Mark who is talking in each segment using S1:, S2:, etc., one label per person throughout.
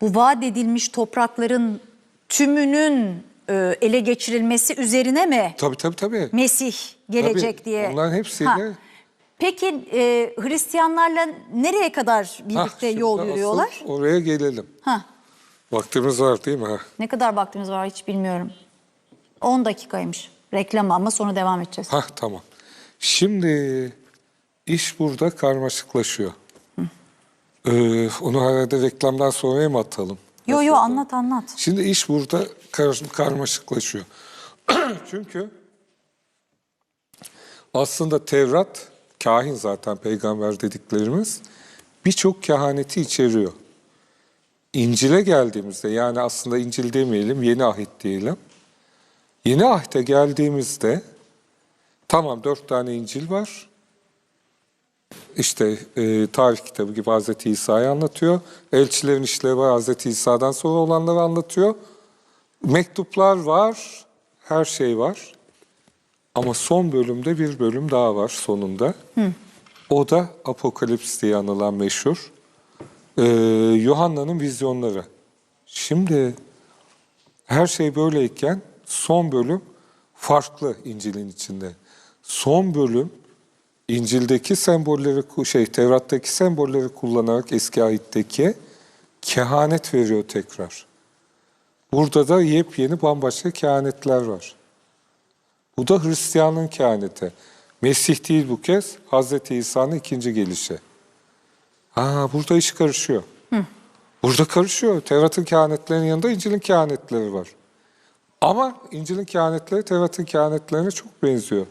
S1: bu vaat edilmiş toprakların tümünün e, ele geçirilmesi üzerine mi
S2: Tabii tabii tabii.
S1: Mesih gelecek
S2: Tabii,
S1: diye?
S2: onların hepsiyle-
S1: Ha. Peki e, Hristiyanlarla nereye kadar birlikte
S2: şimdi
S1: yol yürüyorlar?
S2: Oraya gelelim.
S1: Ha.
S2: Vaktimiz var değil mi? Ha.
S1: Ne kadar vaktimiz var hiç bilmiyorum. 10 dakikaymış reklam ama sonra devam edeceğiz.
S2: Hah tamam. Şimdi iş burada karmaşıklaşıyor. Ee, onu herhalde reklamdan sonraya mı atalım?
S1: Yo yo anlat anlat.
S2: Şimdi iş burada kar- karmaşıklaşıyor. Çünkü aslında Tevrat, kahin zaten peygamber dediklerimiz birçok kehaneti içeriyor. İncil'e geldiğimizde yani aslında İncil demeyelim, Yeni Ahit diyelim. Yeni Ahit'e geldiğimizde tamam dört tane İncil var. İşte e, tarih kitabı gibi Hazreti İsa'yı anlatıyor. Elçilerin işleri var Hazreti İsa'dan sonra olanları anlatıyor. Mektuplar var, her şey var. Ama son bölümde bir bölüm daha var sonunda. O da Apokalips diye anılan meşhur. Ee, Yuhanna'nın vizyonları. Şimdi her şey böyleyken son bölüm farklı İncil'in içinde. Son bölüm İncil'deki sembolleri, şey Tevrat'taki sembolleri kullanarak eski ayetteki kehanet veriyor tekrar. Burada da yepyeni bambaşka kehanetler var. Bu da Hristiyanlığın kehaneti. Mesih değil bu kez, Hazreti İsa'nın ikinci gelişi. Ha, burada iş karışıyor. Burada karışıyor. Tevrat'ın kehanetlerinin yanında İncil'in kehanetleri var. Ama İncil'in kehanetleri Tevrat'ın kehanetlerine çok benziyor.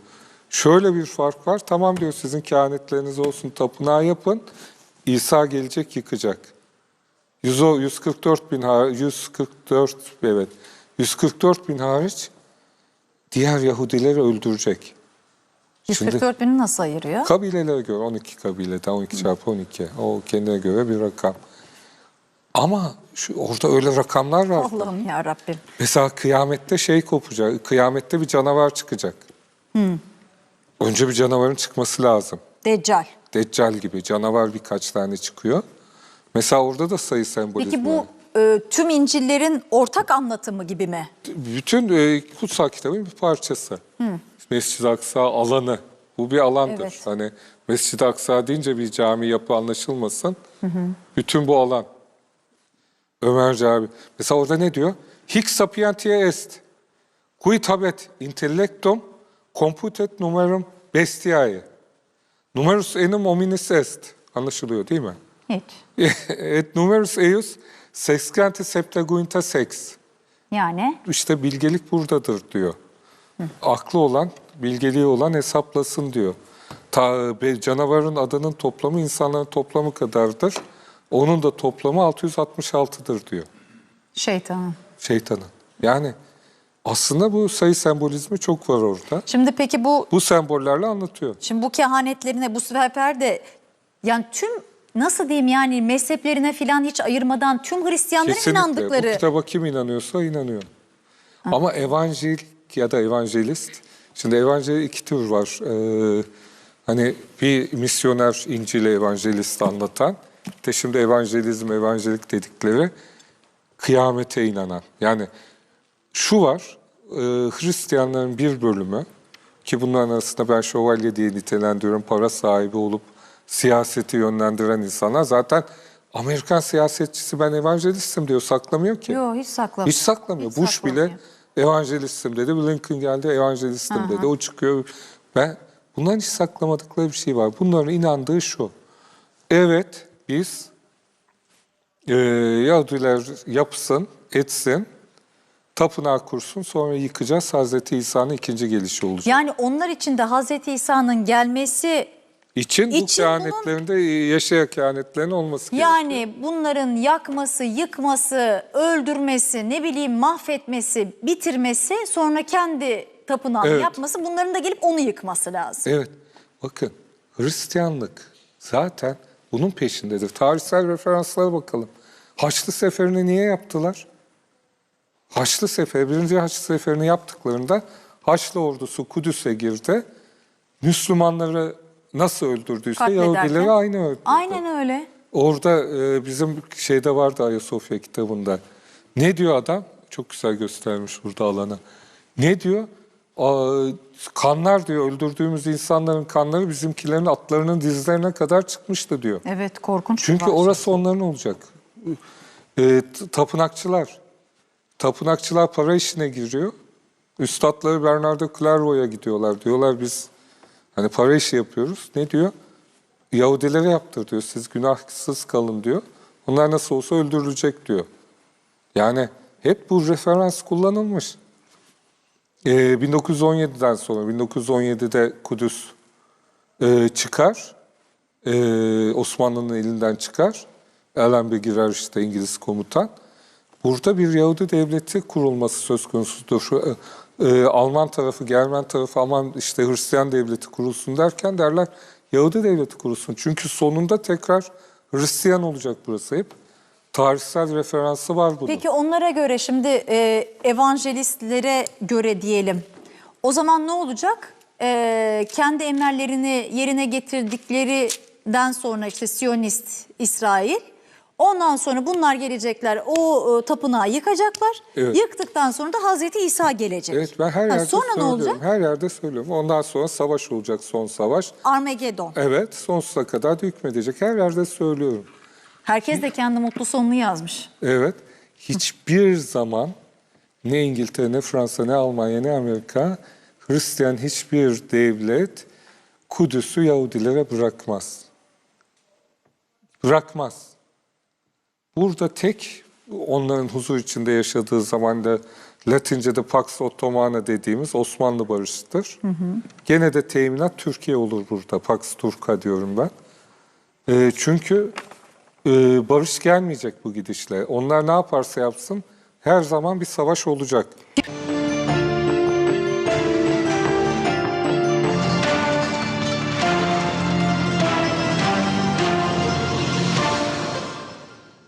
S2: Şöyle bir fark var. Tamam diyor sizin kehanetleriniz olsun, tapınağı yapın. İsa gelecek yıkacak. 100 o- 144 bin har- 144 evet 144 bin hariç diğer Yahudileri öldürecek. Şimdi
S1: 144 bini nasıl ayırıyor?
S2: kabilelere göre 12 kabileden 12 çarpı 12 o kendine göre bir rakam. Ama şu orada öyle rakamlar var.
S1: Allah'ım ya Rabbim.
S2: Mesela kıyamette şey kopacak. Kıyamette bir canavar çıkacak. Önce bir canavarın çıkması lazım.
S1: Deccal.
S2: Deccal gibi canavar birkaç tane çıkıyor. Mesela orada da sayı sembolizmi.
S1: Peki bu e, tüm İncil'lerin ortak anlatımı gibi mi?
S2: bütün e, kutsal kitabın bir parçası. Mescid-i Aksa alanı. Bu bir alandır.
S1: Evet.
S2: Hani Mescid-i Aksa deyince bir cami yapı anlaşılmasın. Bütün bu alan. Ömerci abi. Mesela orada ne diyor? Hic sapientia est. Qui tabet intellectum computet numerum bestiae. Numerus enim hominis est. Anlaşılıyor değil mi?
S1: Hiç.
S2: Et numerus eius sexcante septuaginta sex.
S1: Yani
S2: İşte bilgelik buradadır diyor. Aklı olan, bilgeliği olan hesaplasın diyor. Ta, canavarın adının toplamı insanların toplamı kadardır. Onun da toplamı 666'dır diyor
S1: şeytanın.
S2: şeytanın. Yani aslında bu sayı sembolizmi çok var orada.
S1: Şimdi peki bu
S2: Bu sembollerle anlatıyor.
S1: şimdi bu kehanetlerine bu sefer de yani tüm nasıl diyeyim yani mezheplerine filan hiç ayırmadan tüm Hristiyanların
S2: Kesinlikle. Bu
S1: inandıkları
S2: kitaba kim inanıyorsa inanıyor. Ama evanjel ya da evangelist, şimdi evanjel iki tür var. Ee, hani bir misyoner İncil'i evangelist anlatan, de şimdi evangelizm, evangelik dedikleri kıyamete inanan. Yani şu var, e, Hristiyanların bir bölümü ki bunların arasında ben şövalye diye nitelendiriyorum, para sahibi olup siyaseti yönlendiren insanlar zaten Amerikan siyasetçisi ben evangelistim diyor saklamıyor ki.
S1: Yok hiç saklamıyor.
S2: Hiç saklamıyor.
S1: Hiç
S2: Bush
S1: saklamıyor.
S2: bile evangelistim dedi. Lincoln geldi evangelistim dedi. O çıkıyor. Ben bunların hiç saklamadıkları bir şey var. Bunların inandığı şu. Evet biz e, Yahudiler yapsın, etsin, tapınağı kursun sonra yıkacağız. Hazreti İsa'nın ikinci gelişi olacak.
S1: Yani onlar için de Hazreti İsa'nın gelmesi
S2: için bu
S1: için bunun-
S2: kehanetlerinde yaşayan kehanetlerin olması gerekiyor.
S1: yani bunların yakması, yıkması, öldürmesi, ne bileyim mahvetmesi, bitirmesi, sonra kendi tapınağını
S2: Evet.
S1: yapması bunların da gelip onu yıkması lazım.
S2: Evet. Bakın Hristiyanlık zaten bunun peşindedir. Tarihsel referanslara bakalım. Haçlı Seferi'ni niye yaptılar? Haçlı Seferi, birinci Haçlı Seferi'ni yaptıklarında Haçlı ordusu Kudüs'e girdi. Müslümanları nasıl öldürdüyse
S1: Katlederken.
S2: Yahudileri aynı öldürdü.
S1: Aynen öyle.
S2: Orada e, bizim şeyde vardı Ayasofya kitabında. Ne diyor adam? Çok güzel göstermiş burada alanı. Ne diyor? Aa, kanlar diyor öldürdüğümüz insanların kanları bizimkilerin atlarının dizlerine kadar çıkmıştı diyor.
S1: Evet korkunç.
S2: Çünkü orası onların olacak. E, tapınakçılar. Tapınakçılar para işine giriyor. Üstadları Bernardo Clairvaux'a gidiyorlar. Diyorlar biz hani para işi yapıyoruz. Ne diyor? Yahudilere yaptır diyor. Siz günahsız kalın diyor. Onlar nasıl olsa öldürülecek diyor. Yani hep bu referans kullanılmış. Ee, 1917'den sonra, 1917'de Kudüs e, çıkar. Ee, Osmanlı'nın elinden çıkar. Ellenbe girer işte İngiliz komutan. Burada bir Yahudi devleti kurulması söz konusudur. Şu, e, e, Alman tarafı, Germen tarafı aman işte Hristiyan devleti kurulsun derken derler Yahudi devleti kurulsun. Çünkü sonunda tekrar Hristiyan olacak burası hep. Tarihsel referansı var bunun.
S1: Peki onlara göre şimdi e, evangelistlere göre diyelim. O zaman ne olacak? E, kendi emellerini yerine getirdiklerinden sonra işte Siyonist İsrail. Ondan sonra bunlar gelecekler o e, tapınağı yıkacaklar.
S2: Evet.
S1: Yıktıktan sonra da Hazreti İsa gelecek.
S2: Evet ben her
S1: Ha,
S2: yerde
S1: sonra ne olacak?
S2: Her yerde söylüyorum. Ondan sonra savaş olacak son savaş.
S1: Armagedon.
S2: Evet sonsuza kadar da hükmedecek. Her yerde söylüyorum.
S1: Herkes de kendi mutlu sonunu yazmış.
S2: Evet. Hiçbir zaman ne İngiltere, ne Fransa, ne Almanya, ne Amerika Hristiyan hiçbir devlet Kudüs'ü Yahudilere bırakmaz. Bırakmaz. Burada tek onların huzur içinde yaşadığı zamanda Latince'de Pax Ottomana dediğimiz Osmanlı barışıdır. Gene de teminat Türkiye olur burada. Pax Turca diyorum ben. E, çünkü e, barış gelmeyecek bu gidişle. Onlar ne yaparsa yapsın her zaman bir savaş olacak.